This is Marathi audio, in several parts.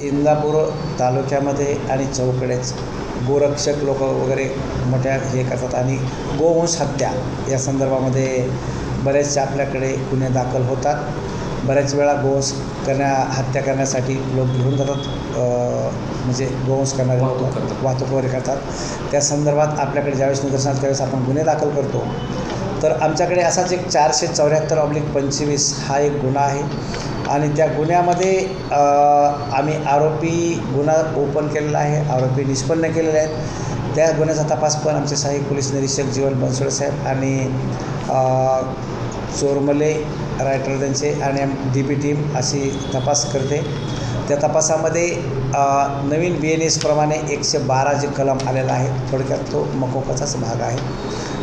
इंदापूर तालुक्यामध्ये आणि चौकडेच गोरक्षक लोक वगैरे मोठ्या हे करतात. आणि गोवंश हत्या या संदर्भामध्ये बरेचसे आपल्याकडे गुन्हे दाखल होतात. बऱ्याच वेळा गोवंश करण्या हत्या करण्यासाठी लोक घेऊन जातात म्हणजे गोवंश करणारे वाहतूक लोक करतात. वाहतूक वगैरे करतात. त्या संदर्भात आपल्याकडे ज्यावेळेस निदर्शनात त्यावेळेस आपण गुन्हे दाखल करतो. तर आमच्याकडे असाच एक चारशे चौऱ्याहत्तर ऑब्लिक पंचवीस हा एक गुन्हा आहे. आणि त्या गुन्ह्यामध्ये आम्ही आरोपी गुन्हा ओपन केलेला आहे आरोपी निष्पन्न केलेले आहेत. त्या गुन्ह्याचा तपास पण आमचे सहाय्यक पोलीस निरीक्षक जीवन बनसोडे साहेब आणि चोरमले रायटर त्यांचे आणि डी पी टीम अशी तपास करते. त्या तपासामध्ये नवीन बी एन एसप्रमाणे एकशे बारा जे कलम आलेला आहे थोडक्यात तो मकोकाचाच भाग आहे.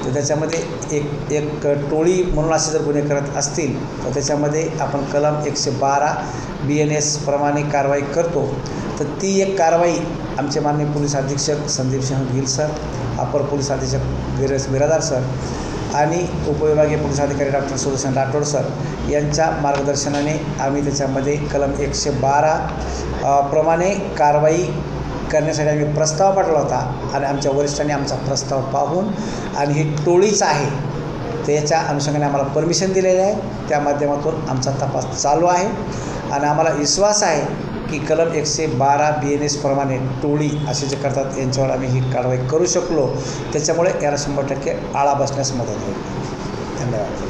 तर त्याच्यामध्ये एक एक टोळी म्हणून असे जर गुन्हे करत असतील तर त्याच्यामध्ये आपण कलम एकशे बारा बी एन एसप्रमाणे कारवाई करतो. तर ती एक कारवाई आमचे माननीय पोलीस अधीक्षक संदीप सिंह गिल सर अपर पोलीस अधीक्षक विरज बिरादार सर आणि उपविभागीय पोलीस अधिकारी डॉक्टर सुदर्शन राठोड सर यांच्या मार्गदर्शनाने आम्ही त्याच्यामध्ये कलम एकशे बारा प्रमाणे कारवाई करण्यासाठी आम्ही प्रस्ताव पाठवला होता आणि आमच्या वरिष्ठांनी आमचा प्रस्ताव पाहून आणि ही टोळीच आहे त्याच्या अनुषंगाने आम्हाला परमिशन दिलेली आहे. त्या माध्यमातून आमचा तपास चालू आहे आणि आम्हाला विश्वास आहे की कलम एकशे बारा बी एन एसप्रमाणे टोळी असे जे करतात यांच्यावर आम्ही ही कारवाई करू शकलो. त्याच्यामुळे याला शंभर टक्के आळा बसण्यास मदत होईल. धन्यवाद.